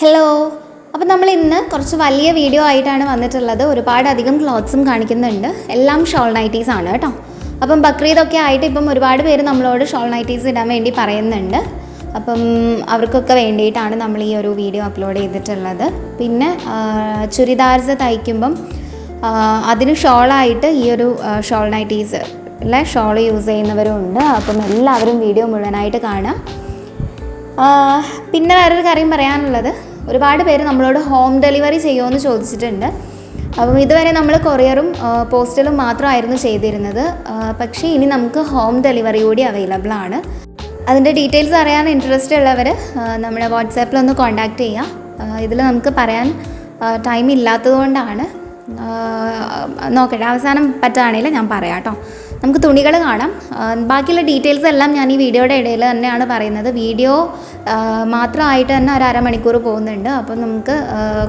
Hello അപ്പോൾ നമ്മൾ ഇന്ന് കുറച്ച് വലിയ വീഡിയോ ആയിട്ടാണ് വന്നിട്ടുള്ളത്. ഒരുപാടധികം ക്ലോത്ത്സും കാണിക്കുന്നുണ്ട്. എല്ലാം ഷോൾ നൈറ്റീസ് ആണ് കേട്ടോ. അപ്പം ബക്രീദൊക്കെ ആയിട്ട് ഇപ്പം ഒരുപാട് പേര് നമ്മളോട് ഷോൾ നൈറ്റീസ് ഇടാൻ വേണ്ടി പറയുന്നുണ്ട്. അപ്പം അവർക്കൊക്കെ വേണ്ടിയിട്ടാണ് നമ്മൾ ഈ ഒരു വീഡിയോ അപ്ലോഡ് ചെയ്തിട്ടുള്ളത്. പിന്നെ ചുരിദാർസ് തയ്ക്കുമ്പം അതിന് ഷോളായിട്ട് ഈ ഒരു ഷോൾ നൈറ്റീസ് അല്ലെ ഷോൾ യൂസ് ചെയ്യുന്നവരും ഉണ്ട് അപ്പം എല്ലാവരും വീഡിയോ മുഴുവനായിട്ട് കാണുക പിന്നെ വേറൊരു കാര്യം പറയാനുള്ളത്. ഒരുപാട് പേര് നമ്മളോട് ഹോം ഡെലിവറി ചെയ്യുമോ ചോദിച്ചിട്ടുണ്ട്. അപ്പം ഇതുവരെ നമ്മൾ കൊറിയറും പോസ്റ്റലും മാത്രമായിരുന്നു ചെയ്തിരുന്നത്. പക്ഷേ ഇനി നമുക്ക് ഹോം ഡെലിവറി കൂടി അവൈലബിൾ ആണ്. അതിന്റെ ഡീറ്റെയിൽസ് അറിയാൻ ഇൻട്രസ്റ്റ് ഉള്ളവർ നമ്മുടെ വാട്സാപ്പിൽ ഒന്ന് കോൺടാക്റ്റ് ചെയ്യുക ഇതിൽ നമുക്ക് പറയാൻ ടൈം ഇല്ലാത്തതുകൊണ്ടാണ്. ആ, നോക്കട്ടെ അവസാനം പറ്റുകയാണെങ്കിൽ ഞാൻ പറയാം കേട്ടോ. നമുക്ക് തുണികൾ കാണാം. ബാക്കിയുള്ള ഡീറ്റെയിൽസ് എല്ലാം ഞാൻ ഈ വീഡിയോയുടെ ഇടയിൽ തന്നെയാണ് പറയുന്നത്. വീഡിയോ മാത്രമായിട്ട് തന്നെ ഒരു അരമണിക്കൂർ പോകുന്നുണ്ട്. അപ്പം നമുക്ക്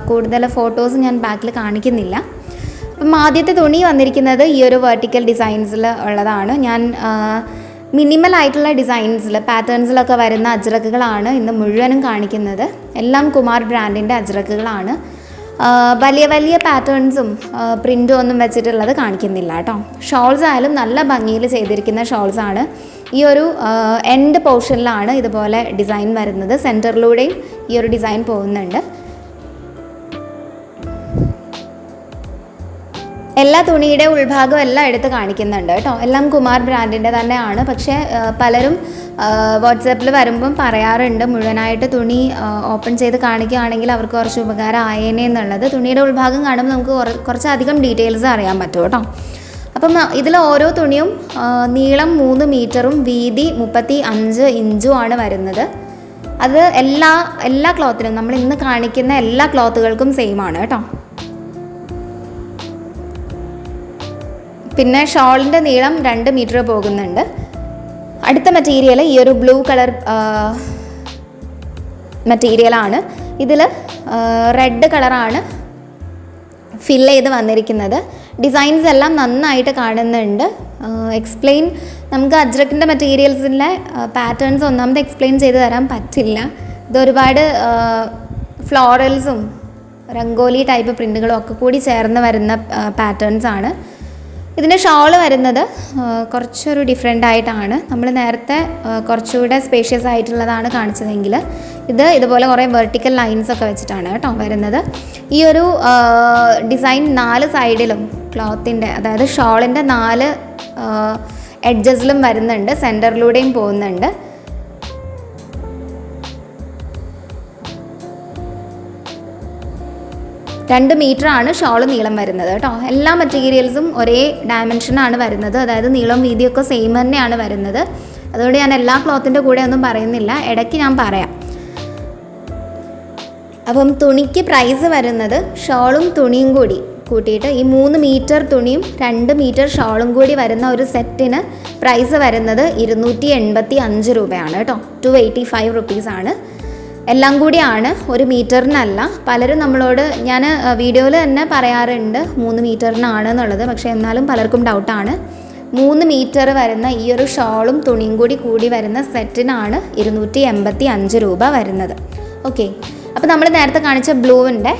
കൂടുതൽ ഫോട്ടോസ് ഞാൻ ബാക്കിൽ കാണിക്കുന്നില്ല. അപ്പം ആദ്യത്തെ തുണി വന്നിരിക്കുന്നത് ഈ ഒരു വെർട്ടിക്കൽ ഡിസൈൻസിൽ ഉള്ളതാണ്. ഞാൻ മിനിമൽ ആയിട്ടുള്ള ഡിസൈൻസിൽ പാറ്റേൺസിലൊക്കെ വരുന്ന അജ്രക്കുകളാണ് ഇന്ന് മുഴുവനും കാണിക്കുന്നത്. എല്ലാം കുമാർ ബ്രാൻഡിന്റെ അജ്രക്കുകളാണ്. വലിയ വലിയ പാറ്റേൺസും പ്രിന്റും ഒന്നും വെച്ചിട്ടുള്ളത് കാണിക്കുന്നില്ല കേട്ടോ. ഷോൾസ് ആയാലും നല്ല ഭംഗിയിൽ ചെയ്തിരിക്കുന്ന ഷോൾസ് ആണ്. ഈ ഒരു എൻഡ് പോർഷനിലാണ് ഇതുപോലെ ഡിസൈൻ വരുന്നത്. സെന്ററിലൂടെയും ഈ ഒരു ഡിസൈൻ പോകുന്നുണ്ട്. എല്ലാ തുണിയുടെ ഉൾഭാഗം എല്ലാം എടുത്ത് കാണിക്കുന്നുണ്ട് കേട്ടോ. എല്ലാം കുമാർ ബ്രാൻഡിന്റെ തന്നെയാണ്. പക്ഷേ പലരും വാട്സാപ്പിൽ വരുമ്പം പറയാറുണ്ട് മുഴുവനായിട്ട് തുണി ഓപ്പൺ ചെയ്ത് കാണിക്കുകയാണെങ്കിൽ അവർക്ക് കുറച്ച് ഉപകാരം ആയേനെ എന്നുള്ളത്. തുണിയുടെ ഉൾഭാഗം കാണുമ്പോൾ നമുക്ക് കുറച്ച് കുറച്ചധികം ഡീറ്റെയിൽസ് അറിയാൻ പറ്റും കേട്ടോ. അപ്പം ഇതിൽ ഓരോ തുണിയും നീളം മൂന്ന് മീറ്ററും വീതി മുപ്പത്തി അഞ്ച് ഇഞ്ചും ആണ് വരുന്നത്. അത് എല്ലാ എല്ലാ ക്ലോത്തിനും നമ്മൾ ഇന്ന് കാണിക്കുന്ന എല്ലാ ക്ലോത്തുകൾക്കും സെയിം ആണ് കേട്ടോ. പിന്നെ ഷോളിന്റെ നീളം രണ്ട് മീറ്റർ പോകുന്നുണ്ട്. അടുത്ത മെറ്റീരിയൽ ഈ ഒരു ബ്ലൂ കളർ മെറ്റീരിയലാണ് ഇതിൽ റെഡ് കളറാണ് ഫിൽ ചെയ്ത് വന്നിരിക്കുന്നത്. ഡിസൈൻസ് എല്ലാം നന്നായിട്ട് കാണുന്നുണ്ട്. എക്സ്പ്ലെയിൻ നമുക്ക് അജ്രക്കിന്റെ മെറ്റീരിയൽസിലെ പാറ്റേൺസ് ഒന്നാമത് എക്സ്പ്ലെയിൻ ചെയ്ത് തരാൻ പറ്റില്ല. ഇത് ഒരുപാട് ഫ്ലോറൽസും രംഗോലി ടൈപ്പ് പ്രിന്റുകളും ഒക്കെ കൂടി ചേർന്ന് വരുന്ന പാറ്റേൺസ് ആണ്. ഇതിന്റെ ഷോൾ വരുന്നത് കുറച്ചൊരു ഡിഫറെന്റ് ആയിട്ടാണ്. നമ്മൾ നേരത്തെ കുറച്ചുകൂടെ സ്പേഷ്യസ് ആയിട്ടുള്ളതാണ് കാണിച്ചതെങ്കിൽ ഇത് ഇതുപോലെ കുറേ വെർട്ടിക്കൽ ലൈൻസ് ഒക്കെ വെച്ചിട്ടാണ് കേട്ടോ വരുന്നത്. ഈ ഒരു ഡിസൈൻ നാല് സൈഡിലും ക്ലോത്തിന്റെ അതായത് ഷോളിന്റെ നാല് എഡ്ജസിലും വരുന്നുണ്ട് സെന്ററിലൂടെയും പോകുന്നുണ്ട്. രണ്ട് ആണ് ഷോൾ നീളം വരുന്നത് കേട്ടോ. എല്ലാ മെറ്റീരിയൽസും ഒരേ ഡയമെൻഷനാണ് വരുന്നത്. അതായത് നീളം വീതിയൊക്കെ സെയിം തന്നെയാണ് വരുന്നത്. അതുകൊണ്ട് ഞാൻ എല്ലാ ക്ലോത്തിന്റെ കൂടെ ഒന്നും പറയുന്നില്ല. ഇടയ്ക്ക് ഞാൻ പറയാം. അപ്പം തുണിക്ക് പ്രൈസ് വരുന്നത് ഷോളും തുണിയും കൂടി കൂട്ടിയിട്ട് ഈ മൂന്ന് മീറ്റർ തുണിയും രണ്ട് മീറ്റർ ഷോളും കൂടി വരുന്ന ഒരു സെറ്റിന് പ്രൈസ് വരുന്നത് ഇരുന്നൂറ്റി എൺപത്തി അഞ്ച് രൂപയാണ് കേട്ടോ. ടു എയ്റ്റി ഫൈവ് റുപ്പീസാണ് എല്ലാം കൂടിയാണ് ഒരു മീറ്ററിനല്ല. പലരും നമ്മളോട് ഞാൻ വീഡിയോയിൽ തന്നെ പറയാറുണ്ട് മൂന്ന് മീറ്ററിനാണ് എന്നുള്ളത്. പക്ഷേ എന്നാലും പലർക്കും ഡൗട്ടാണ്. മൂന്ന് മീറ്റർ വരുന്ന ഈ ഒരു ഷോളും തുണിയും കൂടി കൂടി വരുന്ന സെറ്റിനാണ് ഇരുന്നൂറ്റി എൺപത്തി അഞ്ച് രൂപ വരുന്നത്. ഓക്കെ. അപ്പോൾ നമ്മൾ നേരത്തെ കാണിച്ച ബ്ലൂവിന്റെ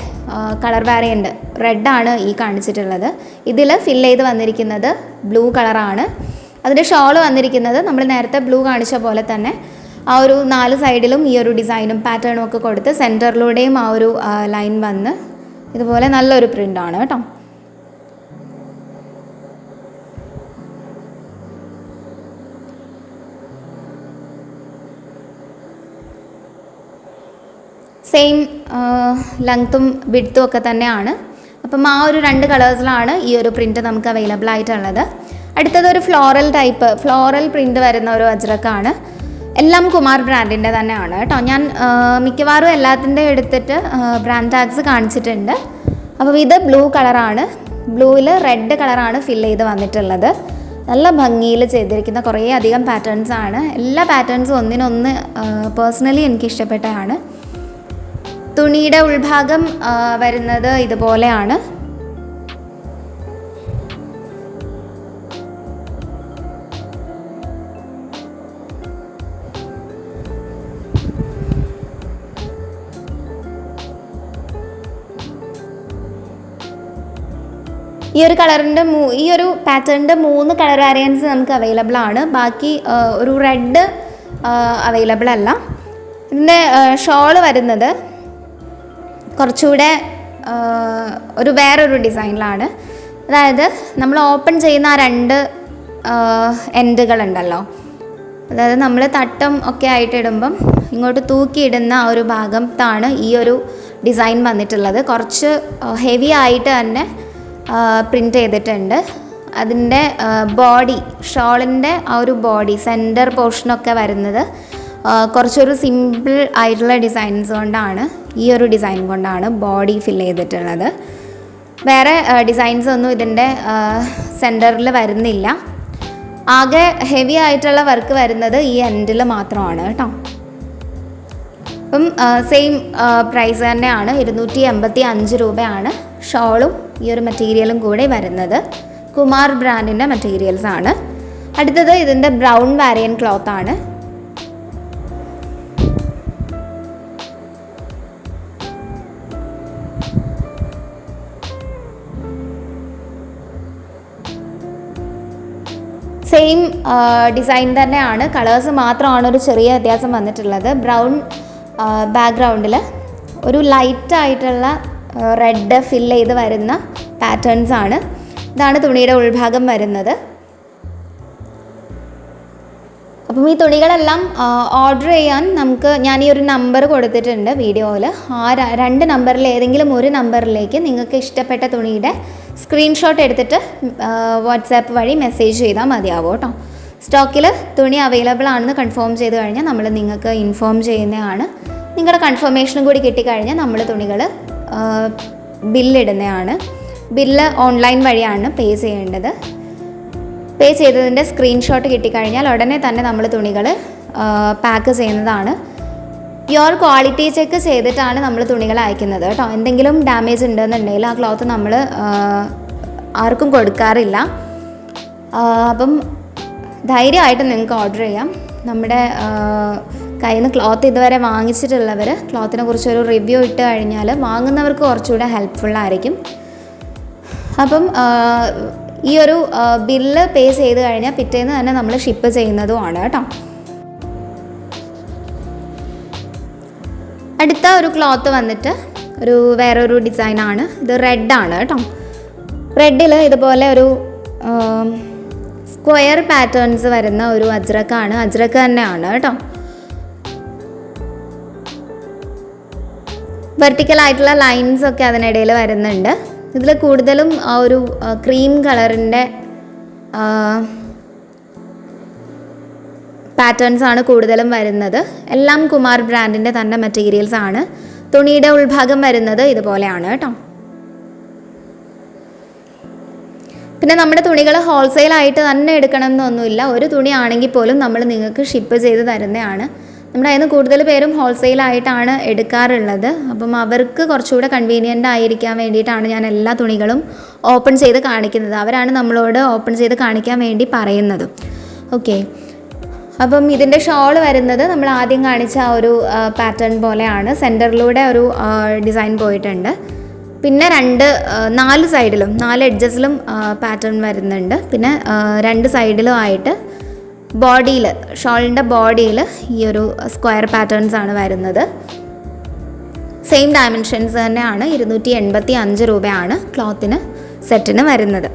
കളർ വേറെയുണ്ട് റെഡാണ് ഈ കാണിച്ചിട്ടുള്ളത്. ഇതിൽ ഫിൽ ചെയ്ത് വന്നിരിക്കുന്നത് ബ്ലൂ കളറാണ്. അതിന്റെ ഷോൾ വന്നിരിക്കുന്നത് നമ്മൾ നേരത്തെ ബ്ലൂ കാണിച്ച പോലെ തന്നെ ആ ഒരു നാല് സൈഡിലും ഈ ഒരു ഡിസൈനും പാറ്റേണും ഒക്കെ കൊടുത്ത് സെന്ററിലൂടെയും ആ ഒരു ലൈൻ വന്ന് ഇതുപോലെ നല്ലൊരു പ്രിന്റാണ് കേട്ടോ. സെയിം ലെങ്ത്തും വിഡ്ത്തും ഒക്കെ തന്നെയാണ്. അപ്പം ആ ഒരു രണ്ട് കളേഴ്സിലാണ് ഈ ഒരു പ്രിന്റ് നമുക്ക് അവൈലബിൾ ആയിട്ടുള്ളത്. അടുത്തത് ഒരു ഫ്ലോറൽ ടൈപ്പ് ഫ്ലോറൽ പ്രിന്റ് വരുന്ന ഒരു അജ്രക്കാണ്. എല്ലാം കുമാർ ബ്രാൻഡിന്റെ തന്നെയാണ് കേട്ടോ. ഞാൻ മിക്കവാറും എല്ലാത്തിന്റെ എടുത്തിട്ട് ബ്രാൻഡ് ടാഗ്സ് കാണിച്ചിട്ടുണ്ട്. അപ്പോൾ ഇത് ബ്ലൂ കളറാണ്. ബ്ലൂവിൽ റെഡ് കളറാണ് ഫിൽ ചെയ്ത് വന്നിട്ടുള്ളത്. നല്ല ഭംഗിയിൽ ചെയ്തിരിക്കുന്ന കുറേ അധികം പാറ്റേൺസ് ആണ്. എല്ലാ പാറ്റേൺസും ഒന്നിനൊന്ന് പേഴ്സണലി എനിക്ക് ഇഷ്ടപ്പെട്ടതാണ്. തുണിയുടെ ഉൾഭാഗം വരുന്നത് ഇതുപോലെയാണ്. ഈ ഒരു കളറിന്റെ ഈ ഒരു പാറ്റേണിന്റെ മൂന്ന് കളർ വേരിയൻസ് നമുക്ക് അവൈലബിൾ ആണ്. ബാക്കി ഒരു റെഡ് അവൈലബിൾ അല്ല. ഇതിന്റെ ഷോൾ വരുന്നത് കുറച്ചുകൂടെ ഒരു വേറൊരു ഡിസൈനിലാണ് അതായത് നമ്മൾ ഓപ്പൺ ചെയ്യുന്ന ആ രണ്ട് എൻഡുകളുണ്ടല്ലോ അതായത് നമ്മൾ തട്ടം ഒക്കെ ആയിട്ടിടുമ്പം ഇങ്ങോട്ട് തൂക്കിയിടുന്ന ആ ഒരു ഭാഗത്താണ് ഈ ഒരു ഡിസൈൻ വന്നിട്ടുള്ളത്. കുറച്ച് ഹെവി ആയിട്ട് തന്നെ പ്രിന്റ് ചെയ്തിട്ടുണ്ട്. അതിന്റെ ബോഡി ഷോളിന്റെ ആ ഒരു ബോഡി സെന്റർ പോർഷനൊക്കെ വരുന്നത് കുറച്ചൊരു സിമ്പിൾ ആയിട്ടുള്ള ഡിസൈൻസ് കൊണ്ടാണ്. ഈ ഒരു ഡിസൈൻ കൊണ്ടാണ് ബോഡി ഫിൽ ചെയ്തിട്ടുള്ളത്. വേറെ ഡിസൈൻസ് ഒന്നും ഇതിന്റെ സെന്ററിൽ വരുന്നില്ല. ആകെ ഹെവി ആയിട്ടുള്ള വർക്ക് വരുന്നത് ഈ എൻഡിൽ മാത്രമാണ് കേട്ടോ. അപ്പം സെയിം പ്രൈസ് തന്നെയാണ് ഇരുന്നൂറ്റി എൺപത്തി അഞ്ച് രൂപയാണ് ഷോളും ഈ ഒരു മെറ്റീരിയലും കൂടെ വരുന്നത്. കുമാർ ബ്രാൻഡിന്റെ മെറ്റീരിയൽസ് ആണ്. അടുത്തത് ഇതിന്റെ ബ്രൗൺ വാരിയൻ ക്ലോത്ത് ആണ്. സെയിം ഡിസൈൻ തന്നെയാണ്. കളേഴ്സ് മാത്രമാണ് ഒരു ചെറിയ വ്യത്യാസം വന്നിട്ടുള്ളത്. ബ്രൗൺ ബാക്ക്ഗ്രൗണ്ടിൽ ഒരു ലൈറ്റായിട്ടുള്ള റെഡ് ഫിൽ ചെയ്ത് വരുന്ന പാറ്റേൺസ് ആണ്. ഇതാണ് തുണിയുടെ ഉൾഭാഗം വരുന്നത്. അപ്പം ഈ തുണികളെല്ലാം ഓർഡർ ചെയ്യാൻ നമുക്ക് ഞാൻ ഈ ഒരു നമ്പർ കൊടുത്തിട്ടുണ്ട് വീഡിയോയിൽ ആ രണ്ട് നമ്പറിൽ ഏതെങ്കിലും ഒരു നമ്പറിലേക്ക് നിങ്ങൾക്ക് ഇഷ്ടപ്പെട്ട തുണിയുടെ സ്ക്രീൻഷോട്ട് എടുത്തിട്ട് വാട്സാപ്പ് വഴി മെസ്സേജ് ചെയ്താൽ മതിയാവും കേട്ടോ. സ്റ്റോക്കിൽ തുണി അവൈലബിൾ ആണെന്ന് കൺഫേം ചെയ്ത് കഴിഞ്ഞാൽ നമ്മൾ നിങ്ങൾക്ക് ഇൻഫോം ചെയ്യുന്നതാണ്. നിങ്ങളുടെ കൺഫർമേഷനും കൂടി കിട്ടിക്കഴിഞ്ഞാൽ നമ്മൾ തുണികൾ ബില്ലിടുന്നതാണ് ബില്ല് ഓൺലൈൻ വഴിയാണ് പേ ചെയ്യേണ്ടത്. പേ ചെയ്തതിന്റെ സ്ക്രീൻഷോട്ട് കിട്ടിക്കഴിഞ്ഞാൽ ഉടനെ തന്നെ നമ്മൾ തുണികൾ പാക്ക് ചെയ്യുന്നതാണ്. പ്യുവർ ക്വാളിറ്റി ചെക്ക് ചെയ്തിട്ടാണ് നമ്മൾ തുണികൾ അയക്കുന്നത് കേട്ടോ. എന്തെങ്കിലും ഡാമേജ് ഉണ്ടെന്നുണ്ടെങ്കിൽ ആ ക്ലോത്ത് നമ്മൾ ആർക്കും കൊടുക്കാറില്ല. അപ്പം ധൈര്യമായിട്ട് നിങ്ങൾക്ക് ഓർഡർ ചെയ്യാം. നമ്മുടെ കയ്യിൽ നിന്ന് ക്ലോത്ത് ഇതുവരെ വാങ്ങിച്ചിട്ടുള്ളവർ ക്ലോത്തിനെ കുറിച്ചൊരു റിവ്യൂ ഇട്ട് കഴിഞ്ഞാൽ വാങ്ങുന്നവർക്ക് കുറച്ചുകൂടെ ഹെൽപ്ഫുള്ളായിരിക്കും അപ്പം ഈ ഒരു ബില്ല് പേ ചെയ്ത് കഴിഞ്ഞാൽ പിറ്റേന്ന് തന്നെ നമ്മൾ ഷിപ്പ് ചെയ്യുന്നതുമാണ് കേട്ടോ. അടുത്ത ഒരു ക്ലോത്ത് വന്നിട്ട് ഒരു വേറൊരു ഡിസൈനാണ് ഇത് റെഡാണ് കേട്ടോ. റെഡിൽ ഇതുപോലെ ഒരു സ്ക്വയർ പാറ്റേൺസ് വരുന്ന ഒരു അജ്രക്കാണ്. അജ്രക്ക് തന്നെയാണ് കേട്ടോ. വെർട്ടിക്കൽ ആയിട്ടുള്ള ലൈൻസ് ഒക്കെ അതിനിടയിൽ വരുന്നുണ്ട്. ഇതിൽ കൂടുതലും ആ ഒരു ക്രീം കളറിന്റെ പാറ്റേൺസ് ആണ് കൂടുതലും വരുന്നത്. എല്ലാം കുമാർ ബ്രാൻഡിന്റെ തന്നെ മെറ്റീരിയൽസ് ആണ്. തുണിയുടെ ഉൾഭാഗം വരുന്നത് ഇതുപോലെയാണ് കേട്ടോ. പിന്നെ നമ്മുടെ തുണികൾ ഹോൾസെയിൽ ആയിട്ട് തന്നെ എടുക്കണം എന്നൊന്നുമില്ല ഒരു തുണി ആണെങ്കിൽ പോലും നമ്മൾ നിങ്ങൾക്ക് ഷിപ്പ് ചെയ്ത് തരുന്നതാണ്. നമ്മുടെ അതിന് കൂടുതൽ പേരും ഹോൾസെയിലായിട്ടാണ് എടുക്കാറുള്ളത്. അപ്പം അവർക്ക് കുറച്ചുകൂടെ കൺവീനിയന്റ് ആയിരിക്കാൻ വേണ്ടിയിട്ടാണ് ഞാൻ എല്ലാ തുണികളും ഓപ്പൺ ചെയ്ത് കാണിക്കുന്നത്. അവരാണ് നമ്മളോട് ഓപ്പൺ ചെയ്ത് കാണിക്കാൻ വേണ്ടി പറയുന്നത്. ഓക്കെ അപ്പം ഇതിന്റെ ഷോൾ വരുന്നത് നമ്മൾ ആദ്യം കാണിച്ച ആ ഒരു പാറ്റേൺ പോലെയാണ്. സെന്ററിലൂടെ ഒരു ഡിസൈൻ പോയിട്ടുണ്ട്. പിന്നെ രണ്ട് നാല് സൈഡിലും നാല് എഡ്ജസിലും പാറ്റേൺ വരുന്നുണ്ട്. പിന്നെ രണ്ട് സൈഡിലും ആയിട്ട് ബോഡിയിൽ ഷോളിന്റെ ബോഡിയിൽ ഈ ഒരു സ്ക്വയർ പാറ്റേൺസ് ആണ് വരുന്നത്. സെയിം ഡയമെൻഷൻസ് തന്നെയാണ് ഇരുന്നൂറ്റി എൺപത്തി അഞ്ച് രൂപയാണ് ക്ലോത്തിന് സെറ്റിന് വരുന്നത്.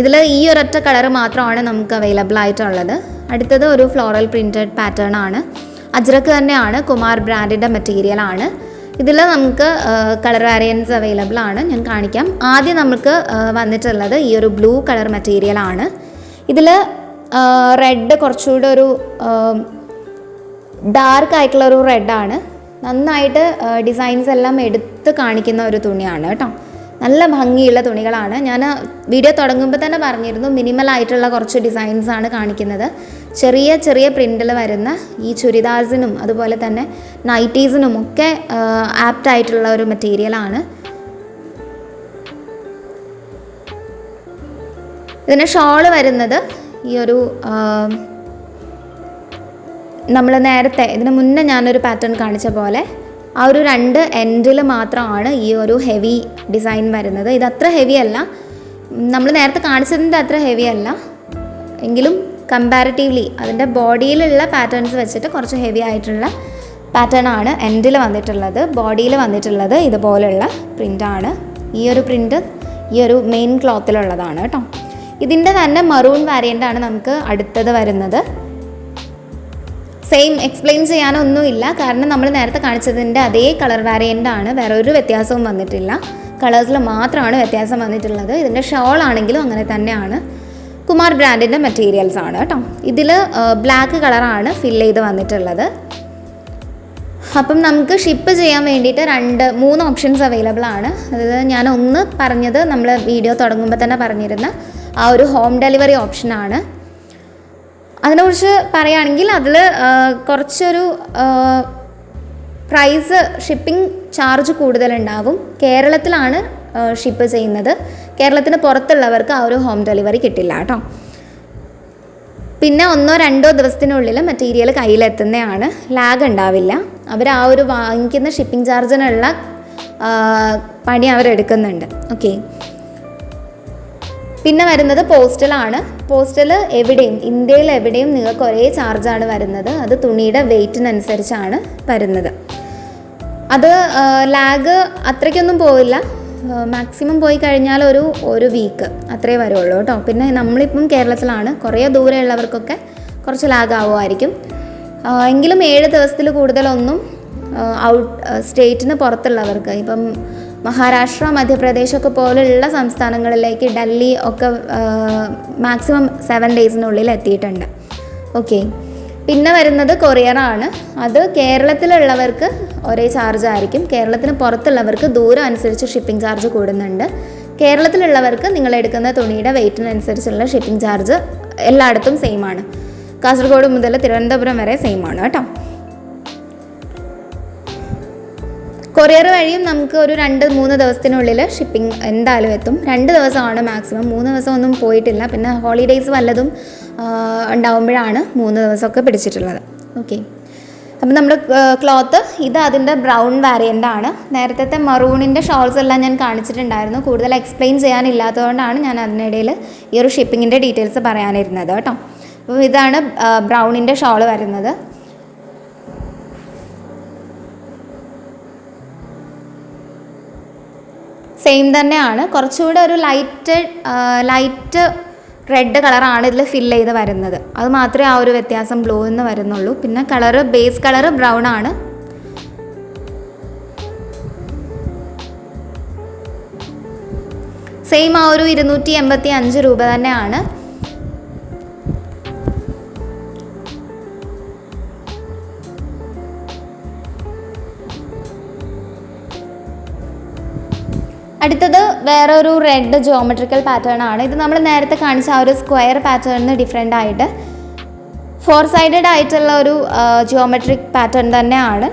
ഇതിൽ ഈ ഒരൊറ്റ കളർ മാത്രമാണ് നമുക്ക് അവൈലബിൾ ആയിട്ടുള്ളത്. അടുത്തത് ഒരു ഫ്ലോറൽ പ്രിന്റഡ് പാറ്റേൺ ആണ്. അജ്രക്ക് തന്നെയാണ് കുമാർ ബ്രാൻഡിന്റെ മെറ്റീരിയൽ ആണ്. ഇതിൽ നമുക്ക് കളർ വേരിയൻസ് അവൈലബിൾ ആണ്. ഞാൻ കാണിക്കാം. ആദ്യം നമുക്ക് വന്നിട്ടുള്ളത് ഈ ഒരു ബ്ലൂ കളർ മെറ്റീരിയൽ ആണ്. ഇതിൽ റെഡ് കുറച്ചുകൂടെ ഒരു ഡാർക്ക് ആയിട്ടുള്ള ഒരു റെഡാണ് നന്നായിട്ട് ഡിസൈൻസ് എല്ലാം എടുത്ത് കാണിക്കുന്ന ഒരു തുണിയാണ് കേട്ടോ. നല്ല ഭംഗിയുള്ള തുണികളാണ്. ഞാൻ വീഡിയോ തുടങ്ങുമ്പോൾ തന്നെ പറഞ്ഞിരുന്നു മിനിമൽ ആയിട്ടുള്ള കുറച്ച് ഡിസൈൻസ് ആണ് കാണിക്കുന്നത്. ചെറിയ ചെറിയ പ്രിന്റിൽ വരുന്ന ഈ ചുരിദാർസിനും അതുപോലെ തന്നെ നൈറ്റീസിനും ഒക്കെ ആപ്റ്റ് ആയിട്ടുള്ള ഒരു മെറ്റീരിയലാണ് ഇതിന് ഷോൾ വരുന്നത് ഈ ഒരു നമ്മൾ നേരത്തെ ഇതിന് മുന്നേ ഞാനൊരു പാറ്റേൺ കാണിച്ച പോലെ ആ ഒരു രണ്ട് എൻഡിൽ മാത്രമാണ് ഈ ഒരു ഹെവി ഡിസൈൻ വരുന്നത്. ഇത് അത്ര ഹെവി അല്ല. നമ്മൾ നേരത്തെ കാണിച്ചതിന്റെ അത്ര ഹെവി അല്ല. എങ്കിലും കമ്പാരിറ്റീവ്ലി അതിന്റെ ബോഡിയിലുള്ള പാറ്റേൺസ് വെച്ചിട്ട് കുറച്ച് ഹെവി ആയിട്ടുള്ള പാറ്റേൺ ആണ് എൻഡിൽ വന്നിട്ടുള്ളത്. ബോഡിയിൽ വന്നിട്ടുള്ളത് ഇതുപോലുള്ള പ്രിന്റാണ് ഈ ഒരു പ്രിന്റ് ഈ ഒരു മെയിൻ ക്ലോത്തിലുള്ളതാണ് കേട്ടോ. ഇതിന്റെ തന്നെ മറൂൺ ആണ് നമുക്ക് അടുത്തത് വരുന്നത്. സെയിം എക്സ്പ്ലെയിൻ ചെയ്യാനൊന്നുമില്ല. കാരണം നമ്മൾ നേരത്തെ കാണിച്ചതിന്റെ അതേ കളർ ആണ്. വേറെ ഒരു വ്യത്യാസവും വന്നിട്ടില്ല. കളേഴ്സിൽ മാത്രമാണ് വ്യത്യാസം വന്നിട്ടുള്ളത്. ഇതിന്റെ ഷോൾ ആണെങ്കിലും അങ്ങനെ തന്നെയാണ്. കുമാർ ബ്രാൻഡിന്റെ മെറ്റീരിയൽസ് ആണ് കേട്ടോ. ഇതിൽ ബ്ലാക്ക് കളറാണ് ഫില്ല് ചെയ്ത് വന്നിട്ടുള്ളത്. അപ്പം നമുക്ക് ഷിപ്പ് ചെയ്യാൻ വേണ്ടിയിട്ട് രണ്ട് മൂന്ന് ഓപ്ഷൻസ് അവൈലബിൾ ആണ്. അതായത് ഞാൻ ഒന്ന് പറഞ്ഞത് നമ്മൾ വീഡിയോ തുടങ്ങുമ്പോൾ തന്നെ പറഞ്ഞിരുന്ന ആ ഒരു ഹോം ഡെലിവറി ഓപ്ഷനാണ് അതിനെക്കുറിച്ച് പറയുകയാണെങ്കിൽ അതിൽ കുറച്ചൊരു പ്രൈസ് ഷിപ്പിംഗ് ചാർജ് കൂടുതലുണ്ടാവും. കേരളത്തിലാണ് ഷിപ്പ് ചെയ്യുന്നത്. കേരളത്തിന് പുറത്തുള്ളവർക്ക് ആ ഒരു ഹോം ഡെലിവറി കിട്ടില്ല കേട്ടോ. പിന്നെ ഒന്നോ രണ്ടോ ദിവസത്തിനുള്ളിൽ മെറ്റീരിയൽ കയ്യിലെത്തുന്നതാണ്. ലാഗ് ഉണ്ടാവില്ല. അവർ ആ ഒരു വാങ്ങിക്കുന്ന ഷിപ്പിംഗ് ചാർജിനുള്ള പണി അവരെടുക്കുന്നുണ്ട്. ഓക്കെ പിന്നെ വരുന്നത് പോസ്റ്റലാണ് പോസ്റ്റൽ എവിടെയും ഇന്ത്യയിൽ എവിടെയും നിങ്ങൾക്ക് ഒരേ ചാർജാണ് വരുന്നത്. അത് തുണിയുടെ വെയ്റ്റിനനുസരിച്ചാണ് വരുന്നത്. അത് ലാഗ് അത്രയ്ക്കൊന്നും പോവില്ല. മാക്സിമം പോയി കഴിഞ്ഞാൽ ഒരു ഒരു വീക്ക് അത്രേ വരുള്ളൂ കേട്ടോ. പിന്നെ നമ്മളിപ്പം കേരളത്തിലാണ്. കുറേ ദൂരെയുള്ളവർക്കൊക്കെ കുറച്ച് ലാഗ് ആവുമായിരിക്കും. എങ്കിലും ഏഴ് ദിവസത്തിൽ കൂടുതലൊന്നും ഔട്ട് സ്റ്റേറ്റിന് പുറത്തുള്ളവർക്ക് ഇപ്പം മഹാരാഷ്ട്ര മധ്യപ്രദേശ് ഒക്കെ പോലുള്ള സംസ്ഥാനങ്ങളിലേക്ക് ഡൽഹി ഒക്കെ മാക്സിമം സെവൻ ഡേയ്സിനുള്ളിൽ എത്തിയിട്ടുണ്ട്. ഓക്കെ പിന്നെ വരുന്നത് കൊറിയറാണ്. അത് കേരളത്തിലുള്ളവർക്ക് ഒരേ ചാർജ് ആയിരിക്കും. കേരളത്തിന് പുറത്തുള്ളവർക്ക് ദൂരം അനുസരിച്ച് ഷിപ്പിംഗ് ചാർജ് കൂടുന്നുണ്ട്. കേരളത്തിലുള്ളവർക്ക് നിങ്ങൾ എടുക്കുന്ന തുണിയുടെ വെയ്റ്റിനനുസരിച്ചുള്ള ഷിപ്പിംഗ് ചാർജ് എല്ലായിടത്തും സെയിം ആണ്. കാസർഗോഡ് മുതൽ തിരുവനന്തപുരം വരെ സെയിം ആണ് കേട്ടോ. കൊറിയർ വഴിയും നമുക്ക് ഒരു രണ്ട് മൂന്ന് ദിവസത്തിനുള്ളിൽ ഷിപ്പിംഗ് എന്തായാലും എത്തും. രണ്ട് ദിവസമാണ് മാക്സിമം മൂന്ന് ദിവസം ഒന്നും പോയിട്ടില്ല. പിന്നെ ഹോളിഡേയ്സ് വല്ലതും ഉണ്ടാകുമ്പോഴാണ് മൂന്ന് ദിവസമൊക്കെ പിടിച്ചിട്ടുള്ളത്. ഓക്കെ അപ്പം നമ്മുടെ ക്ലോത്ത് ഇത് അതിന്റെ ബ്രൗൺ വാരിയന്റ് ആണ്. നേരത്തെ മറൂണിന്റെ ഷോൾസ് എല്ലാം ഞാൻ കാണിച്ചിട്ടുണ്ടായിരുന്നു. കൂടുതൽ എക്സ്പ്ലെയിൻ ചെയ്യാനില്ലാത്തതുകൊണ്ടാണ് ഞാൻ അതിനിടയിൽ ഈ ഒരു ഷിപ്പിങ്ങിന്റെ ഡീറ്റെയിൽസ് പറയാനിരുന്നത് കേട്ടോ. അപ്പോൾ ഇതാണ് ബ്രൗണിന്റെ ഷോൾ വരുന്നത്. സെയിം തന്നെയാണ്. കുറച്ചുകൂടെ ഒരു ലൈറ്റ് ലൈറ്റ് റെഡ് കളറാണ് ഇതിൽ ഫില്ല് ചെയ്ത് വരുന്നത്. അത് മാത്രമേ ആ ഒരു വ്യത്യാസം ബ്ലൂ എന്ന് വരുന്നുള്ളൂ. പിന്നെ കളറ് ബേസ് കളറ് ബ്രൗൺ ആണ്. സെയിം ആ ഒരു ഇരുന്നൂറ്റി എൺപത്തി അഞ്ച് രൂപ തന്നെയാണ്. അടുത്തത് വേറെ ഒരു റെഡ് ജോമെട്രിക്കൽ പാറ്റേൺ ആണ്. ഇത് നമ്മൾ നേരത്തെ കാണിച്ച ആ ഒരു സ്ക്വയർ പാറ്റേണിന് ഡിഫറെന്റ് ആയിട്ട്. ഫോർ സൈഡഡ് ആയിട്ടുള്ള ഒരു ജിയോമെട്രിക് പാറ്റേൺ തന്നെയാണ്.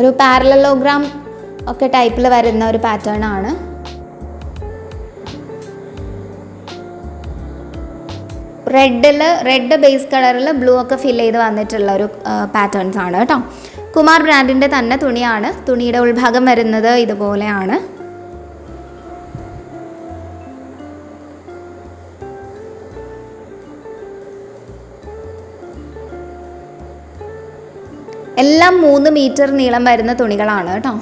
ഒരു പാരലലോഗ്രാം ഒക്കെ ടൈപ്പിൽ വരുന്ന ഒരു പാറ്റേൺ ആണ്. റെഡിൽ റെഡ് ബേസ് കളറിൽ ബ്ലൂ ഒക്കെ ഫിൽ ചെയ്ത് വന്നിട്ടുള്ള ഒരു പാറ്റേൺസ് ആണ് കേട്ടോ. കുമാർ ബ്രാൻഡിന്റെ തന്നെ തുണിയാണ്. തുണിയുടെ ഉൾഭാഗം വരുന്നത് ഇതുപോലെയാണ്. എല്ലാം മൂന്ന് മീറ്റർ നീളം വരുന്ന തുണികളാണ് കേട്ടോ.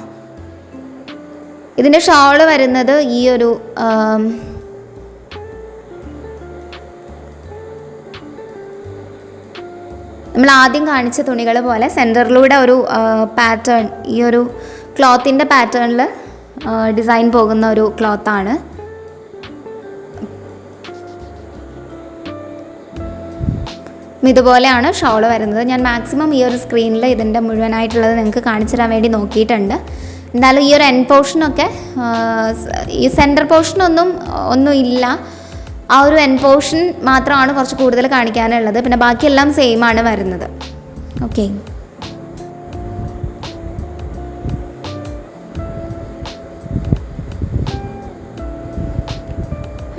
ഇതിന്റെ ഷോൾ വരുന്നത് ഈ ഒരു നമ്മൾ ആദ്യം കാണിച്ച തുണികൾ പോലെ സെന്ററിലൂടെ ഒരു പാറ്റേൺ ഈ ഒരു ക്ലോത്തിന്റെ പാറ്റേണിൽ ഡിസൈൻ പോകുന്ന ഒരു ക്ലോത്താണ് ഇതുപോലെയാണ് ഷോൾ വരുന്നത്. ഞാൻ മാക്സിമം ഈ ഒരു സ്ക്രീനിൽ ഇതിന്റെ മുഴുവനായിട്ടുള്ളത് നിങ്ങൾക്ക് കാണിച്ചു തരാൻ വേണ്ടി നോക്കിയിട്ടുണ്ട്. എന്തായാലും ഈ ഒരു എൻ പോർഷനൊക്കെ ഈ സെന്റർ പോർഷനൊന്നും ഒന്നും ഇല്ല ആ ഒരു എൻ പോർഷൻ മാത്രമാണ് കുറച്ച് കൂടുതൽ കാണിക്കാനുള്ളത്. പിന്നെ ബാക്കിയെല്ലാം സെയിം ആണ് വരുന്നത്. ഓക്കെ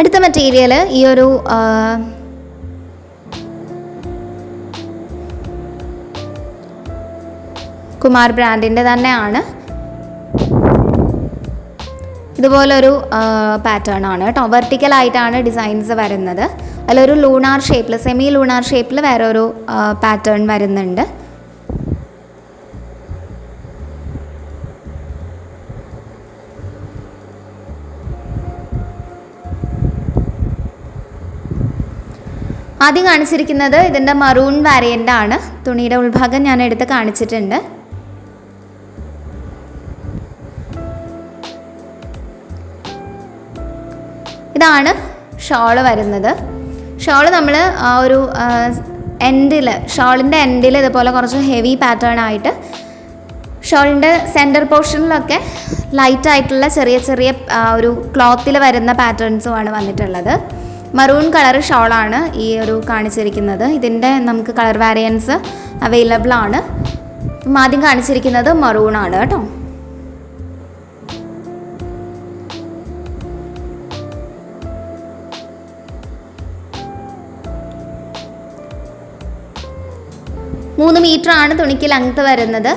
അടുത്ത മെറ്റീരിയൽ ഈ ഒരു കുമാർ ബ്രാൻഡിന്റെ തന്നെയാണ്. ഇതുപോലൊരു പാറ്റേൺ ആണ് കേട്ടോ. വെർട്ടിക്കൽ ആയിട്ടാണ് ഡിസൈൻസ് വരുന്നത്. അതിലൊരു ലൂണാർ ഷേപ്പിൽ സെമി ലൂണാർ ഷേപ്പിൽ വേറെ ഒരു പാറ്റേൺ വരുന്നുണ്ട്. ആദ്യം കാണിച്ചിരിക്കുന്നത് ഇതിന്റെ മറൂൺ വാരിയന്റ് ആണ്. തുണിയുടെ ഉൾഭാഗം ഞാൻ എടുത്ത് കാണിച്ചിട്ടുണ്ട്. ഇതാണ് ഷോൾ വരുന്നത്. ഷോൾ നമ്മൾ ഒരു എൻഡിൽ ഷോളിന്റെ എൻഡിൽ ഇതുപോലെ കുറച്ച് ഹെവി പാറ്റേൺ ആയിട്ട് ഷോളിന്റെ സെന്റർ പോർഷനിലൊക്കെ ലൈറ്റ് ആയിട്ടുള്ള ചെറിയ ചെറിയ ഒരു ക്ലോത്തിൽ വരുന്ന പാറ്റേൺസുമാണ് വന്നിട്ടുള്ളത്. മറൂൺ കളർ ഷോളാണ് ഈ ഒരു കാണിച്ചിരിക്കുന്നത്. ഇതിന്റെ നമുക്ക് കളർ വേരിയൻസ് അവൈലബിൾ ആണ്. ആദ്യം കാണിച്ചിരിക്കുന്നത് മറൂൺ ആണ് കേട്ടോ. ആണ് തുണിക്ക് ലെങ്ത്ത് വരുന്നത്.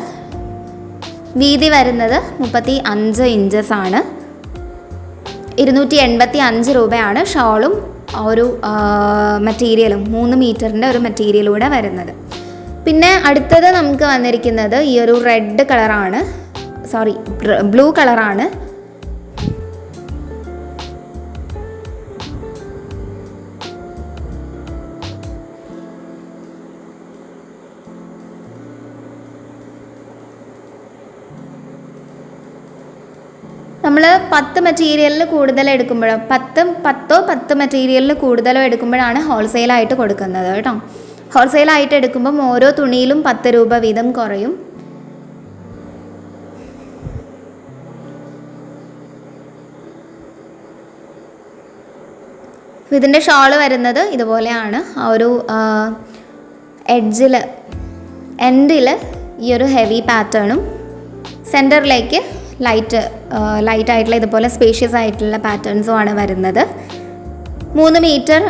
വീതി വരുന്നത് മുപ്പത്തി അഞ്ച് ഇഞ്ചസ് ആണ്. ഇരുന്നൂറ്റി എൺപത്തി അഞ്ച് രൂപയാണ് ഷോളും ഒരു മെറ്റീരിയലും മൂന്ന് മീറ്ററിന്റെ ഒരു മെറ്റീരിയലൂടെ വരുന്നത്. പിന്നെ അടുത്തത് നമുക്ക് വന്നിരിക്കുന്നത് ഈ ഒരു റെഡ് കളറാണ് സോറി ബ്ലൂ കളറാണ് മെറ്റീരിയലിൽ കൂടുതൽ എടുക്കുമ്പോഴോ? പത്ത് പത്തോ പത്ത് മെറ്റീരിയലിൽ കൂടുതലോ എടുക്കുമ്പോഴാണ് ഹോൾസെയിലായിട്ട് കൊടുക്കുന്നത് കേട്ടോ. ഹോൾസെയിലായിട്ട് എടുക്കുമ്പം ഓരോ തുണിയിലും പത്ത് രൂപ വീതം കുറയും. ഇതിന്റെ ഷോൾ വരുന്നത് ഇതുപോലെയാണ്. ആ ഒരു എഡ്ജിൽ എൻഡിൽ ഈ ഒരു ഹെവി പാറ്റേണും സെന്ററിലേക്ക് ലൈറ്റ് ലൈറ്റ് ആയിട്ടുള്ള ഇതുപോലെ സ്പേഷ്യസ് ആയിട്ടുള്ള പാറ്റേൺസും ആണ് വരുന്നത്. മൂന്ന് മീറ്റർ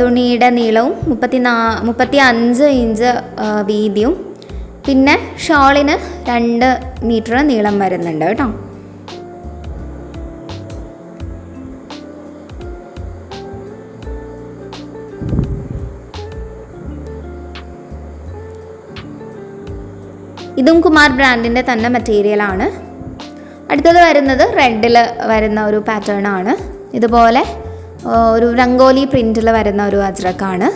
തുണിയുടെ നീളവും മുപ്പത്തി നാ മുപ്പത്തി അഞ്ച് ഇഞ്ച് വീതിയും. പിന്നെ ഷോളിന് രണ്ട് മീറ്റർ നീളം വരുന്നുണ്ട് കേട്ടോ. ഇതും കുമാർ ബ്രാൻഡിന്റെ തന്നെ മെറ്റീരിയലാണ് അടുത്തത് വരുന്നത് റെഡിൽ വരുന്ന ഒരു പാറ്റേൺ ആണ്. ഇതുപോലെ ഒരു രംഗോലി പ്രിന്റിൽ വരുന്ന ഒരു അജ്രക്കാണ്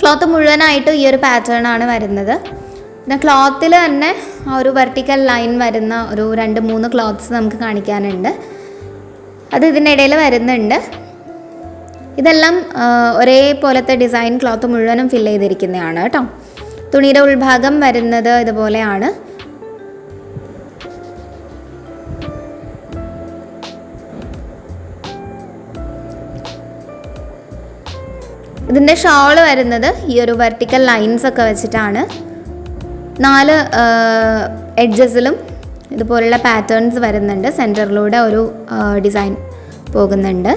ക്ലോത്ത് മുഴുവനായിട്ടും ഈ ഒരു പാറ്റേൺ ആണ് വരുന്നത്. പിന്നെ ക്ലോത്തിൽ തന്നെ ആ ഒരു വെർട്ടിക്കൽ ലൈൻ വരുന്ന ഒരു രണ്ട് മൂന്ന് ക്ലോത്ത്സ് നമുക്ക് കാണിക്കാനുണ്ട്. അത് ഇതിനിടയിൽ വരുന്നുണ്ട്. ഇതെല്ലാം ഒരേപോലത്തെ ഡിസൈൻ ക്ലോത്ത് മുഴുവനും ഫില്ല് ചെയ്തിരിക്കുന്നതാണ് കേട്ടോ. തുണിയുടെ ഉൾഭാഗം വരുന്നത് ഇതുപോലെയാണ്. ഇതിന്റെ ഷോൾ വരുന്നത് ഈ ഒരു വെർട്ടിക്കൽ ലൈൻസ് ഒക്കെ വെച്ചിട്ടാണ്. നാല് എഡ്ജസിലും ഇതുപോലുള്ള പാറ്റേൺസ് വരുന്നുണ്ട്. സെന്ററിലൂടെ ഒരു ഡിസൈൻ പോകുന്നുണ്ട്.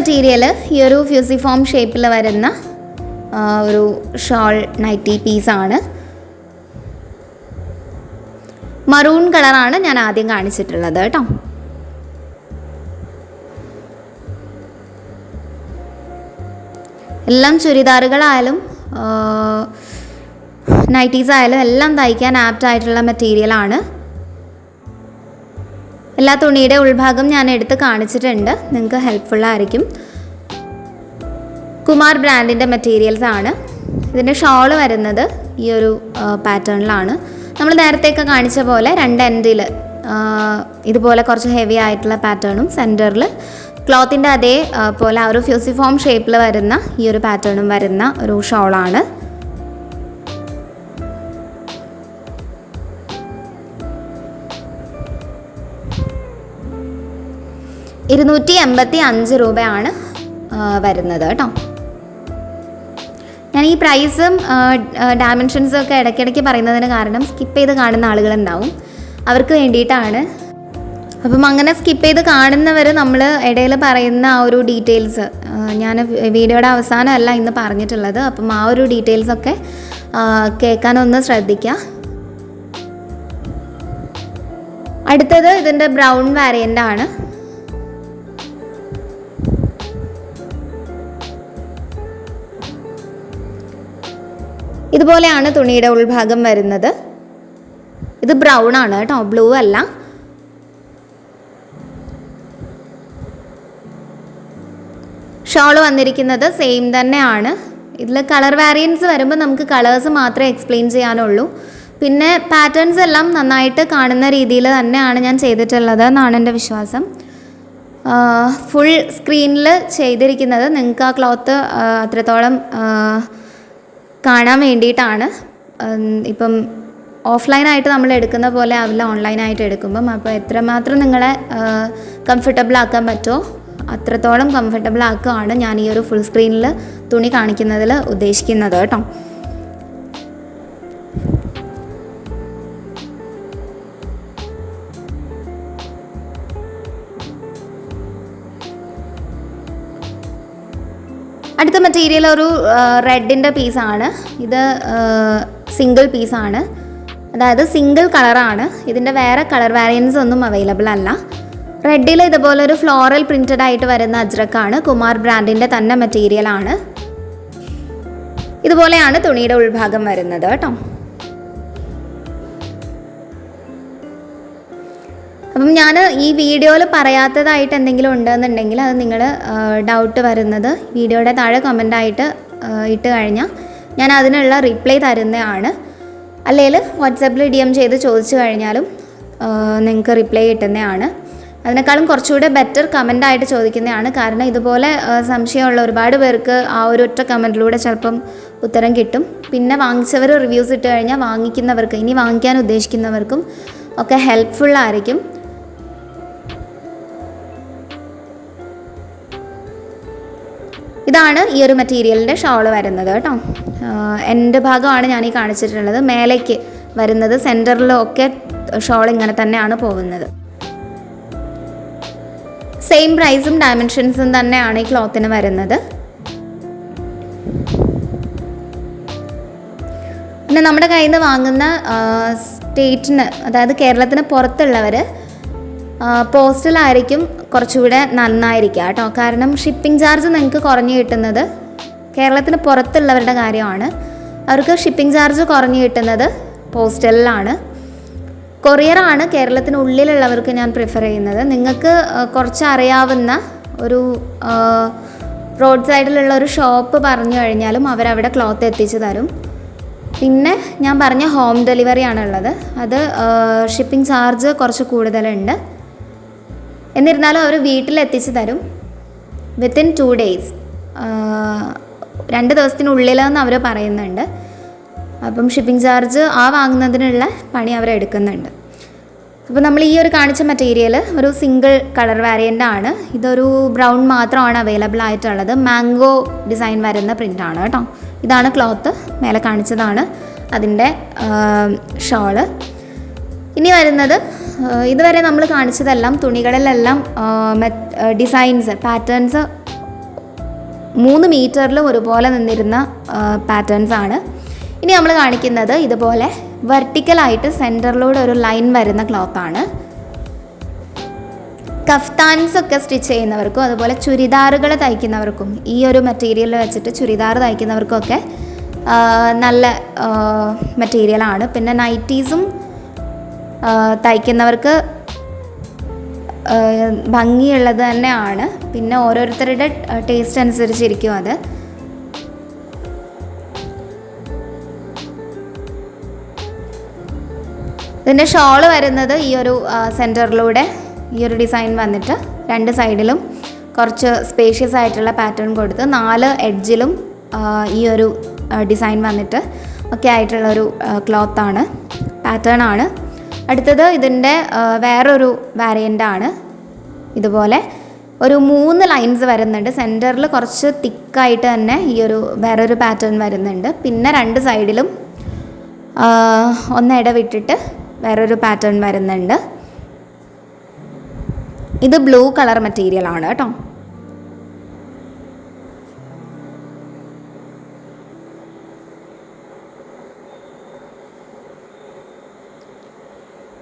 മെറ്റീരിയൽ ഈ ഒരു ഫ്യൂസിഫോം ഷേപ്പിൽ വരുന്ന ഒരു ഷോൾ നൈറ്റി പീസാണ് മറൂൺ കളറാണ് ഞാൻ ആദ്യം കാണിച്ചിട്ടുള്ളത് കേട്ടോ. എല്ലാം ചുരിദാറുകളായാലും നൈറ്റീസ് ആയാലും എല്ലാം തയ്ക്കാൻ ആപ്റ്റ് ആയിട്ടുള്ള മെറ്റീരിയലാണ് എല്ലാ തുണിയുടെ ഉൾഭാഗം ഞാൻ എടുത്ത് കാണിച്ചിട്ടുണ്ട്. നിങ്ങൾക്ക് ഹെൽപ്ഫുൾ ആയിരിക്കും. കുമാർ ബ്രാൻഡിന്റെ മെറ്റീരിയൽസ് ആണ്. ഇതിന്റെ ഷോൾ വരുന്നത് ഈ ഒരു പാറ്റേണിലാണ് നമ്മൾ നേരത്തെയൊക്കെ കാണിച്ച പോലെ രണ്ട് എൻഡിൽ ഇതുപോലെ കുറച്ച് ഹെവി ആയിട്ടുള്ള പാറ്റേണും സെന്ററിൽ ക്ലോത്തിന്റെ അതേ പോലെ ആ ഒരു ഫ്യൂസിഫോം ഷേപ്പിൽ വരുന്ന ഈ ഒരു പാറ്റേണും വരുന്ന ഒരു ഷോളാണ് ഇരുന്നൂറ്റി എൺപത്തി അഞ്ച് രൂപയാണ് വരുന്നത് കേട്ടോ. ഞാൻ ഈ പ്രൈസും ഡയമെൻഷൻസും ഒക്കെ ഇടയ്ക്കിടയ്ക്ക് പറയുന്നതിന് കാരണം സ്കിപ്പ് ചെയ്ത് കാണുന്ന ആളുകളുണ്ടാവും അവർക്ക് വേണ്ടിയിട്ടാണ്. അപ്പം അങ്ങനെ സ്കിപ്പ് ചെയ്ത് കാണുന്നവർ നമ്മൾ ഇടയിൽ പറയുന്ന ആ ഒരു ഡീറ്റെയിൽസ് ഞാൻ വീഡിയോയുടെ അവസാനമല്ല ഇന്ന് പറഞ്ഞിട്ടുള്ളത്. അപ്പം ആ ഒരു ഡീറ്റെയിൽസ് ഒക്കെ കേൾക്കാനൊന്ന് ശ്രദ്ധിക്കുക അടുത്തത് ഇതിന്റെ ബ്രൗൺ വാരിയന്റ് ആണ്. ഇതുപോലെയാണ് തുണിയുടെ ഉൾഭാഗം വരുന്നത്. ഇത് ബ്രൗൺ ആണ് കേട്ടോ ബ്ലൂ അല്ല. ഷോൾ വന്നിരിക്കുന്നത് സെയിം തന്നെയാണ്. ഇതിൽ കളർ വാരിയൻസ് വരുമ്പോൾ നമുക്ക് കളേഴ്സ് മാത്രമേ എക്സ്പ്ലെയിൻ ചെയ്യാനുള്ളൂ. പിന്നെ പാറ്റേൺസ് എല്ലാം നന്നായിട്ട് കാണുന്ന രീതിയിൽ തന്നെയാണ് ഞാൻ ചെയ്തിട്ടുള്ളത് എന്നാണ് എന്റെ വിശ്വാസം. ഫുൾ സ്ക്രീനിൽ ചെയ്തിരിക്കുന്നത് നിങ്ങൾക്ക് ആ ക്ലോത്ത് അത്രത്തോളം കാണാൻ വേണ്ടിയിട്ടാണ്. ഇപ്പം ഓഫ്ലൈനായിട്ട് നമ്മൾ എടുക്കുന്ന പോലെ ആവില്ല ഓൺലൈനായിട്ട് എടുക്കുമ്പം. അപ്പോൾ എത്രമാത്രം നിങ്ങളെ കംഫർട്ടബിൾ ആക്കാൻ പറ്റുമോ അത്രത്തോളം കംഫർട്ടബിൾ ആക്കുകയാണ് ഞാൻ ഈ ഒരു ഫുൾ സ്ക്രീനിൽ തുണി കാണിക്കുന്നതിൽ ഉദ്ദേശിക്കുന്നത് കേട്ടോ. അടുത്ത മെറ്റീരിയൽ ഒരു റെഡിന്റെ പീസാണ് ഇത് സിംഗിൾ പീസാണ് അതായത് സിംഗിൾ കളറാണ് ഇതിന്റെ വേറെ കളർ വേരിയൻസ് ഒന്നും അവൈലബിൾ അല്ല. റെഡിൽ ഇതുപോലെ ഒരു ഫ്ലോറൽ പ്രിന്റഡ് ആയിട്ട് വരുന്ന അജ്രക്കാണ് കുമാർ ബ്രാൻഡിന്റെ തന്നെ മെറ്റീരിയലാണ് ഇതുപോലെയാണ് തുണിയുടെ ഉൾഭാഗം വരുന്നത് കേട്ടോ. അപ്പം ഞാൻ ഈ വീഡിയോയിൽ പറയാത്തതായിട്ട് എന്തെങ്കിലും ഉണ്ടെന്നുണ്ടെങ്കിൽ അത് നിങ്ങൾ ഡൗട്ട് വരുന്നത് വീഡിയോയുടെ താഴെ കമന്റായിട്ട് ഇട്ട് കഴിഞ്ഞാൽ ഞാൻ അതിനുള്ള റിപ്ലൈ തരുന്നതാണ്. അല്ലെങ്കിൽ വാട്സാപ്പിൽ ഡി എം ചെയ്ത് ചോദിച്ചു കഴിഞ്ഞാലും നിങ്ങൾക്ക് റിപ്ലൈ കിട്ടുന്നതാണ്. അതിനേക്കാളും കുറച്ചുകൂടെ ബെറ്റർ കമന്റായിട്ട് ചോദിക്കുന്നതാണ്. കാരണം ഇതുപോലെ സംശയമുള്ള ഒരുപാട് പേർക്ക് ആ ഒരു ഒറ്റ കമന്റിലൂടെ ചിലപ്പം ഉത്തരം കിട്ടും. പിന്നെ വാങ്ങിച്ചവർ റിവ്യൂസ് ഇട്ട് കഴിഞ്ഞാൽ വാങ്ങിക്കുന്നവർക്ക് ഇനി വാങ്ങിക്കാൻ ഉദ്ദേശിക്കുന്നവർക്കും ഒക്കെ ഹെൽപ്ഫുൾ ഇതാണ് ഈ ഒരു മെറ്റീരിയലിന്റെ ഷോൾ വരുന്നത് കേട്ടോ. എന്റെ ഭാഗമാണ് ഞാൻ ഈ കാണിച്ചിട്ടുള്ളത്. മേലേക്ക് വരുന്നത് സെന്ററിലൊക്കെ ഷോൾ ഇങ്ങനെ തന്നെയാണ് പോകുന്നത്. സെയിം പ്രൈസും ഡയമെൻഷൻസും തന്നെയാണ് ഈ ക്ലോത്തിന് വരുന്നത്. പിന്നെ നമ്മുടെ കയ്യിൽ നിന്ന് വാങ്ങുന്ന സ്റ്റേറ്റിന് അതായത് കേരളത്തിന് പുറത്തുള്ളവർ പോസ്റ്റലായിരിക്കും കുറച്ചുകൂടെ നന്നായിരിക്കുക കേട്ടോ. കാരണം ഷിപ്പിംഗ് ചാർജ് നിങ്ങൾക്ക് കുറഞ്ഞു കിട്ടുന്നത് കേരളത്തിന് പുറത്തുള്ളവരുടെ കാര്യമാണ്. അവർക്ക് ഷിപ്പിംഗ് ചാർജ് കുറഞ്ഞു കിട്ടുന്നത് പോസ്റ്റലിലാണ്. കൊറിയറാണ് കേരളത്തിനുള്ളിലുള്ളവർക്ക് ഞാൻ പ്രിഫർ ചെയ്യുന്നത്. നിങ്ങൾക്ക് കുറച്ച് അറിയാവുന്ന ഒരു റോഡ് സൈഡിലുള്ള ഒരു ഷോപ്പ് പറഞ്ഞു കഴിഞ്ഞാലും അവരവിടെ ക്ലോത്ത് എത്തിച്ചു തരും. പിന്നെ ഞാൻ പറഞ്ഞ ഹോം ഡെലിവറി ആണുള്ളത്. അത് ഷിപ്പിംഗ് ചാർജ് കുറച്ച് കൂടുതലുണ്ട്. എന്നിരുന്നാലും അവർ വീട്ടിലെത്തിച്ച് തരും. വിത്തിൻ ടു ഡേയ്സ് രണ്ട് ദിവസത്തിനുള്ളിലെന്ന് അവർ പറയുന്നുണ്ട്. അപ്പം ഷിപ്പിംഗ് ചാർജ് ആ വാങ്ങുന്നതിനുള്ള പണി അവർ എടുക്കുന്നുണ്ട്. അപ്പോൾ നമ്മൾ ഈ ഒരു കാണിച്ച മെറ്റീരിയൽ ഒരു സിംഗിൾ കളർ വേരിയന്റ് ആണ്. ഇതൊരു ബ്രൗൺ മാത്രമാണ് അവൈലബിൾ ആയിട്ടുള്ളത്. മാംഗോ ഡിസൈൻ വരുന്ന പ്രിന്റ് ആണ് കേട്ടോ. ഇതാണ് ക്ലോത്ത് മേലെ കാണിച്ചതാണ്. അതിന്റെ ഷോൾ ഇനി വരുന്നത് ഇതുവരെ നമ്മൾ കാണിച്ചതെല്ലാം തുണികളിലെല്ലാം ഡിസൈൻസ് പാറ്റേൺസ് മൂന്ന് മീറ്ററിലും ഒരുപോലെ നിന്നിരുന്ന പാറ്റേൺസ് ആണ്. ഇനി നമ്മൾ കാണിക്കുന്നത് ഇതുപോലെ വെർട്ടിക്കലായിട്ട് സെന്ററിലൂടെ ഒരു ലൈൻ വരുന്ന ക്ലോത്താണ് കഫ്താൻസ് ഒക്കെ സ്റ്റിച്ച് ചെയ്യുന്നവർക്കും അതുപോലെ ചുരിദാറുകൾ തയ്ക്കുന്നവർക്കും ഈ ഒരു മെറ്റീരിയൽ വെച്ചിട്ട് ചുരിദാർ തയ്ക്കുന്നവർക്കും ഒക്കെ നല്ല മെറ്റീരിയലാണ് പിന്നെ നൈറ്റീസും തയ്ക്കുന്നവർക്ക് ഭംഗിയുള്ളത് തന്നെയാണ്. പിന്നെ ഓരോരുത്തരുടെ ടേസ്റ്റ് അനുസരിച്ചിരിക്കും അത്. ഇതിന്റെ ഷോൾ വരുന്നത് ഈ ഒരു സെന്ററിലൂടെ ഈ ഒരു ഡിസൈൻ വന്നിട്ട് രണ്ട് സൈഡിലും കുറച്ച് സ്പേഷ്യസ് ആയിട്ടുള്ള പാറ്റേൺ കൊടുത്ത് നാല് എഡ്ജിലും ഈ ഒരു ഡിസൈൻ വന്നിട്ട് ഒക്കെ ആയിട്ടുള്ളൊരു ക്ലോത്താണ് പാറ്റേൺ ആണ്. അടുത്തത് ഇതിന്റെ വേറൊരു ആണ്. ഇതുപോലെ ഒരു മൂന്ന് ലൈൻസ് വരുന്നുണ്ട്. സെന്ററിൽ കുറച്ച് തിക്കായിട്ട് തന്നെ ഈ ഒരു വേറൊരു പാറ്റേൺ വരുന്നുണ്ട്. പിന്നെ രണ്ട് സൈഡിലും ഒന്ന് ഇടവിട്ടിട്ട് വേറൊരു പാറ്റേൺ വരുന്നുണ്ട്. ഇത് ബ്ലൂ കളർ മെറ്റീരിയൽ ആണ് കേട്ടോ.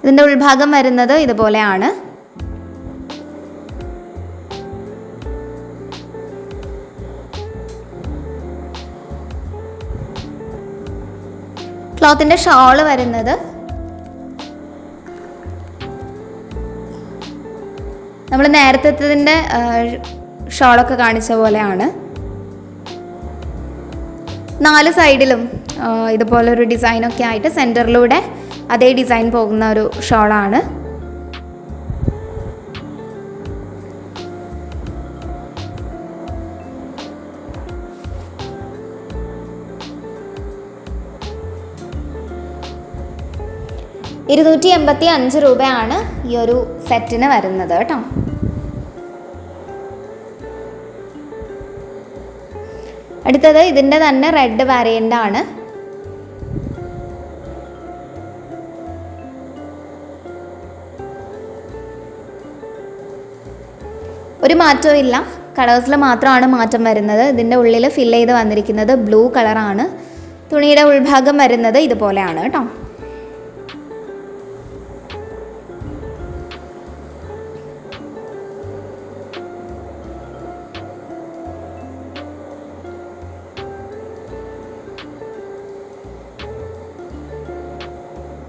ഇതിന്റെ ഉൾഭാഗം വരുന്നത് ഇതുപോലെയാണ്. ക്ലോത്തിന്റെ ഷോൾ വരുന്നത് നമ്മൾ നേരത്തെ ഷോളൊക്കെ കാണിച്ച പോലെയാണ്. നാല് സൈഡിലും ഇതുപോലെ ഒരു ഡിസൈനൊക്കെ ആയിട്ട് സെന്ററിലൂടെ അതേ ഡിസൈൻ പോകുന്ന ഒരു ഷോളാണ്. ഇരുന്നൂറ്റി എൺപത്തി അഞ്ച് രൂപയാണ് ഈ ഒരു സെറ്റിന് വരുന്നത് കേട്ടോ. അടുത്തത് ഇതിന്റെ തന്നെ റെഡ് വാരിയന്റ് ആണ്. ഒരു മാറ്റവും ഇല്ല കളേഴ്സിൽ മാത്രമാണ് മാറ്റം വരുന്നത്. ഇതിന്റെ ഉള്ളിൽ ഫിൽ ചെയ്ത് വന്നിരിക്കുന്നത് ബ്ലൂ കളറാണ് തുണിയുടെ ഉൾഭാഗം വരുന്നത് ഇതുപോലെയാണ് കേട്ടോ.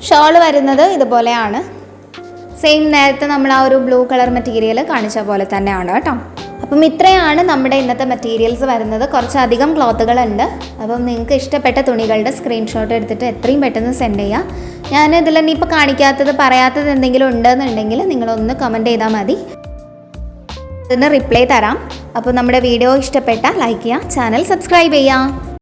ഷോൾ വരുന്നത് ഇതുപോലെയാണ്. സെയിം നേരത്തെ നമ്മൾ ആ ഒരു ബ്ലൂ കളർ മെറ്റീരിയൽ കാണിച്ച പോലെ തന്നെയാണ് കേട്ടോ. അപ്പം ഇത്രയാണ് നമ്മുടെ ഇന്നത്തെ മെറ്റീരിയൽസ് വരുന്നത്. കുറച്ചധികം ക്ലോത്തുകളുണ്ട് അപ്പം നിങ്ങൾക്ക് ഇഷ്ടപ്പെട്ട തുണികളുടെ സ്ക്രീൻഷോട്ട് എടുത്തിട്ട് എത്രയും പെട്ടെന്ന് സെൻഡ് ചെയ്യുക ഞാൻ ഇതിൽ ഇനിയിപ്പോൾ കാണിക്കാത്തത് പറയാത്തത് എന്തെങ്കിലും ഉണ്ടെന്നുണ്ടെങ്കിൽ നിങ്ങളൊന്ന് കമന്റ് ചെയ്താൽ മതി. ഇതിന് റിപ്ലൈ തരാം. അപ്പോൾ നമ്മുടെ വീഡിയോ ഇഷ്ടപ്പെട്ടാൽ ലൈക്ക് ചെയ്യുക ചാനൽ സബ്സ്ക്രൈബ് ചെയ്യുക